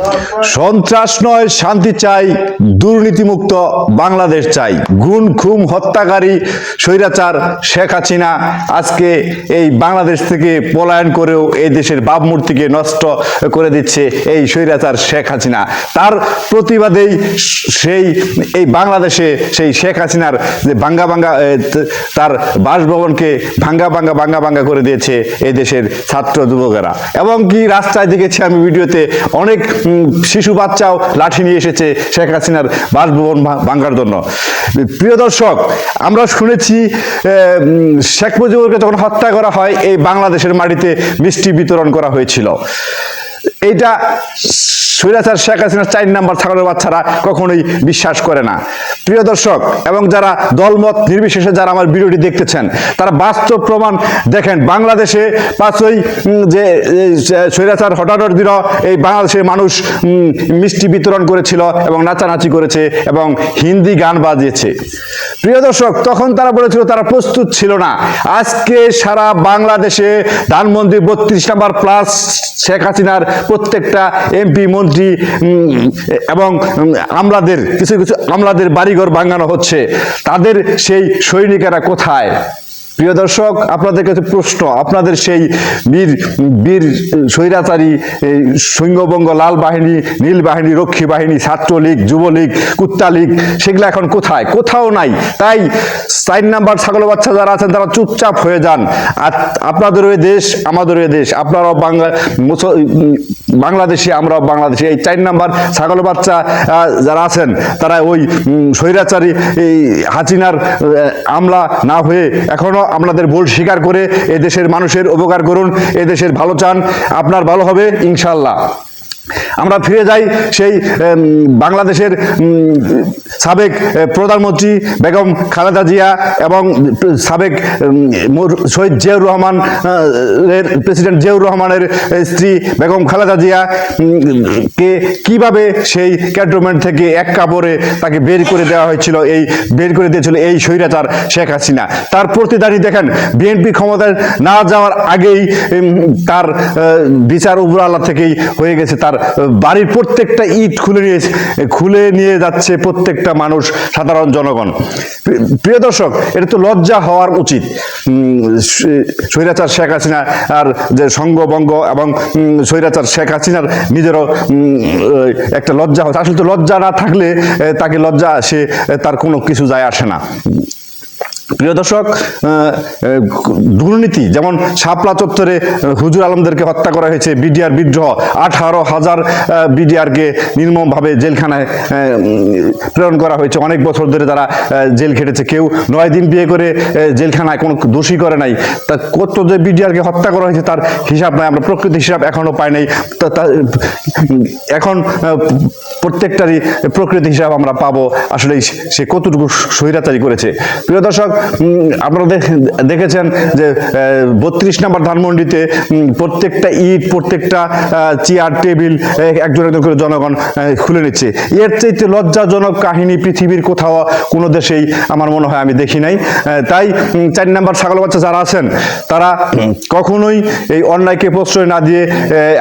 Hello. সন্ত্রাস নয়, শান্তি চাই, দুর্নীতিমুক্ত বাংলাদেশ চাই। গুণ খুম, হত্যাকারী, স্বৈরাচার শেখ হাসিনা আজকে এই বাংলাদেশ থেকে পলায়ন করেও এই দেশের ভাবমূর্তিকে নষ্ট করে দিচ্ছে এই স্বৈরাচার শেখ হাসিনা। তার প্রতিবাদেই সেই, এই বাংলাদেশে সেই শেখ হাসিনার যে ভাঙ্গা ভাঙ্গা তার বাসভবনকে ভাঙ্গা ভাঙ্গা ভাঙ্গা ভাঙ্গা করে দিয়েছে এই দেশের ছাত্র যুবকেরা। এবং কি রাস্তায় দেখেছি আমি ভিডিওতে, অনেক শিশু বাচ্চাও লাঠি নিয়ে এসেছে শেখ হাসিনার বাসভবন ভাঙ্গার জন্য। প্রিয় দর্শক, আমরা শুনেছি শেখ মুজিবুরকে যখন হত্যা করা হয়, এই বাংলাদেশের মাটিতে মিষ্টি বিতরণ করা হয়েছিল। এইটা স্বৈরাচার শেখ হাসিনার চার নাম্বার ছাগলের বাচ্চারা কখনোই বিশ্বাস করে না। প্রিয় দর্শক, এবং যারা দলমত নির্বিশেষে যারা আমার ভিডিওটি দেখতেছেন, তারা বাস্তব প্রমাণ দেখেন, বাংলাদেশে পাঁচই যে স্বৈরাচার হঠাৎ দিন এই বাংলাদেশের মানুষ মিষ্টি বিতরণ করেছিল এবং নাচানাচি করেছে এবং হিন্দি গান বাজিয়েছে। প্রিয় দর্শক, তখন তারা বলেছিল তারা প্রস্তুত ছিল না। আজকে সারা বাংলাদেশে ধানমন্ত্রী বত্রিশ নাম্বার প্লাস শেখ হাসিনার প্রত্যেকটা এমপি, মন্ত্রী এবং আমলাদের, কিছু কিছু আমলাদের বাড়িঘর ভাঙানো হচ্ছে। তাদের সেই সৈনিকেরা কোথায়? প্রিয় দর্শক, আপনাদের কাছে প্রশ্ন, আপনাদের সেই বীর বীর স্বৈরাচারী সৈন্যবঙ্গ লাল বাহিনী, নীল বাহিনী, রক্ষী বাহিনী, ছাত্রলীগ, যুবলীগ কুত্তা লীগ সেগুলো এখন কোথায়? কোথাও নাই। তাই চার নাম্বার ছাগল বাচ্চা যারা আছেন, তারা চুপচাপ হয়ে যান। আর আপনাদের ওই দেশ, আমাদের ওই দেশ। আপনারাও বাংলা বাংলাদেশি, আমরাও বাংলাদেশি। এই চার নাম্বার ছাগল বাচ্চা যারা আছেন, তারা ওই স্বৈরাচারী, এই হাসিনার আমলা না হয়ে এখনও আপনাদের ভুল স্বীকার করে এ দেশের মানুষের উপকার করুন, এ দেশের ভালো চান, আপনার ভালো হবে ইনশাল্লাহ আমরা ফিরে যাই সেই বাংলাদেশের সাবেক প্রধানমন্ত্রী বেগম খালেদা জিয়া এবং সাবেক শহীদ জিয়াউর রহমান এর প্রেসিডেন্ট জিয়াউর রহমানের স্ত্রী বেগম খালেদা জিয়া কে কীভাবে সেই ক্যান্টনমেন্ট থেকে এক কাপড়ে তাকে বের করে দেওয়া হয়েছিল, এই, বের করে দিয়েছিল এই স্বৈরাচার শেখ হাসিনা। তার প্রতিদানই দেখেন, বিএনপি ক্ষমতায় না যাওয়ার আগেই তার বিচার উপর থেকেই হয়ে গেছে, তার বাড়ির প্রত্যেকটা ইট খুলে নিয়ে খুলে নিয়ে যাচ্ছে প্রত্যেকটা মানুষ, সাধারণ জনগণ। প্রি- প্রিয় দর্শক, এটা তো লজ্জা হওয়ার উচিত। স্বৈরাচার শেখ হাসিনা আর যে সঙ্গবঙ্গ এবং স্বৈরাচার শেখ হাসিনার নিজেরও একটা লজ্জা হচ্ছে। আসলে তো লজ্জা না থাকলে তাকে লজ্জা, সে তার কোনো কিছু যায় আসে না। প্রিয় দর্শক দুর্নীতি, যেমন শাপলা চত্বরে হুজুর আলমদেরকে হত্যা করা হয়েছে, বিডিআর বিদ্রোহ, আঠারো হাজার বিডিআরকে নির্মমভাবে জেলখানায় প্রেরণ করা হয়েছে। অনেক বছর ধরে তারা জেল খেটেছে। কেউ নয় দিন বিয়ে করে জেলখানায় কোনো দোষী করে নাই। তা কত যে বিডিআরকে হত্যা করা হয়েছে তার হিসাব নাই। আমরা প্রকৃত হিসাব এখনও পাই নাই। এখন প্রত্যেকটারই প্রকৃত হিসাব আমরা পাবো। আসলে সে কতটুকু স্বৈরাচারী করেছে। প্রিয় দর্শক আপনারা দেখেছেন যে বত্রিশ নাম্বার ধানমন্ডিতে প্রত্যেকটা ইট, প্রত্যেকটা চেয়ার, টেবিল একজন একজন করে জনগণ খুলে নিচ্ছে। এর চাইতে লজ্জাজনক কাহিনী পৃথিবীর কোথাও কোনো দেশেই আমার মনে হয় আমি দেখি নাই। তাই চার নাম্বার ছাগল বাচ্চা যারা আছেন, তারা কখনোই এই অন্যায়কে প্রশ্রয় না দিয়ে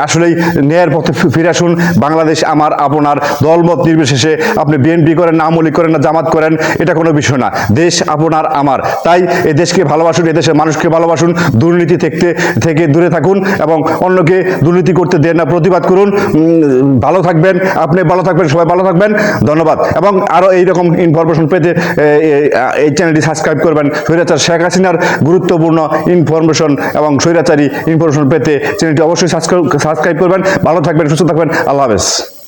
আসলেই ন্যায়ের পথে ফিরে আসুন। বাংলাদেশ আমার, আপনার দলমত নির্বিশেষে আপনি বিএনপি করেন না আমলি করেন না জামাত করেন, এটা কোনো বিষয় না। দেশ আপনার, আমার তাই এই দেশকে ভালোবাসুন এই দেশের মানুষকে ভালোবাসুন, দুর্নীতি থেকে থেকে দূরে থাকুন এবং অন্যকে দুর্নীতি করতে দেন না, প্রতিবাদ করুন। ভালো থাকবেন, আপনি ভালো থাকবেন, সবাই ভালো থাকবেন। ধন্যবাদ। এবং আরও এইরকম ইনফরমেশন পেতে এই চ্যানেলটি সাবস্ক্রাইব করবেন। স্বৈরাচার শেখ হাসিনার গুরুত্বপূর্ণ ইনফরমেশন এবং স্বৈরাচারী ইনফরমেশন পেতে চ্যানেলটি অবশ্যই সাবস্ক্রাইব সাবস্ক্রাইব করবেন। ভালো থাকবেন, সুস্থ থাকবেন। আল্লাহ হাফেজ।